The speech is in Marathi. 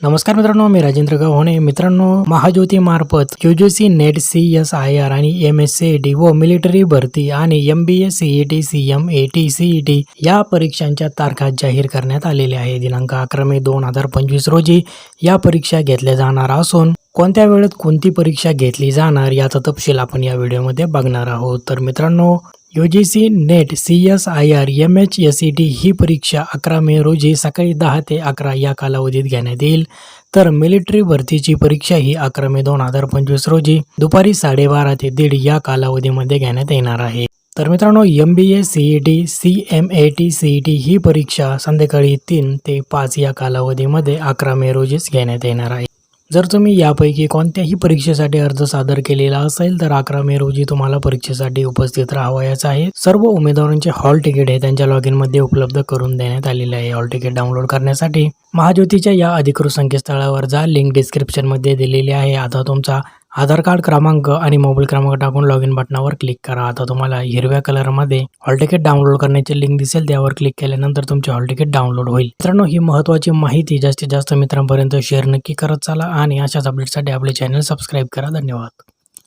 नमस्कार मित्रांनो मी राजेंद्र गव्हाणे. मित्रांनो महाज्योती मार्फत UGC NET C S I R आणि एम एस सी डी व मिलिटरी भरती आणि M B S C E T C M A T C E T या परीक्षांच्या तारखा जाहीर करण्यात आलेल्या आहे दिनांक अकरा मे दोन हजार पंचवीस रोजी या परीक्षा घेतल्या जाणार असून कोणत्या वेळेत कोणती परीक्षा घेतली जाणार याचा तपशील आपण या व्हिडिओमध्ये बघणार आहोत. तर मित्रांनो U G C NET C S I R M H S E T ही परीक्षा अकरा मे रोजी सकाळी दहा ते अकरा या कालावधीत घेण्यात येईल. तर मिलिटरी भरतीची परीक्षा ही अकरा मे दोन हजार पंचवीस रोजी दुपारी साडेबारा ते दीड या कालावधीमध्ये घेण्यात येणार आहे. तर मित्रांनो M B A C E T C M A T C E T ही परीक्षा संध्याकाळी तीन ते पाच या कालावधीमध्ये अकरा मे रोजीच घेण्यात येणार आहे. जर तुम्ही यापैकी कोणत्याही परीक्षेसाठी अर्ज सादर केलेला असेल तर अकरा मे रोजी तुम्हाला परीक्षेसाठी उपस्थित राहावयाचं आहे. सर्व उमेदवारांचे हॉल तिकीट हे त्यांच्या लॉग इनमध्ये उपलब्ध करून देण्यात आलेले आहे. हॉल तिकीट डाउनलोड करण्यासाठी महाज्योतीच्या या अधिकृत संकेतस्थळावर जा. लिंक डिस्क्रिप्शनमध्ये दिलेली आहे. आता तुमचा आधार कार्ड क्रमांक आणि मोबाईल क्रमांक टाकून लॉग इन बटनावर क्लिक करा. आता तुम्हाला हिरव्या कलरमध्ये हॉल तिकीट डाउनलोड करण्याची लिंक दिसेल. त्यावर क्लिक केल्यानंतर तुमचे हॉल तिकीट डाउनलोड होईल. मित्रांनो ही महत्त्वाची माहिती जास्तीत जास्त मित्रांपर्यंत शेअर नक्की करत चला आणि अशाच अपडेटसाठी आपले चॅनल सबस्क्राईब करा. धन्यवाद.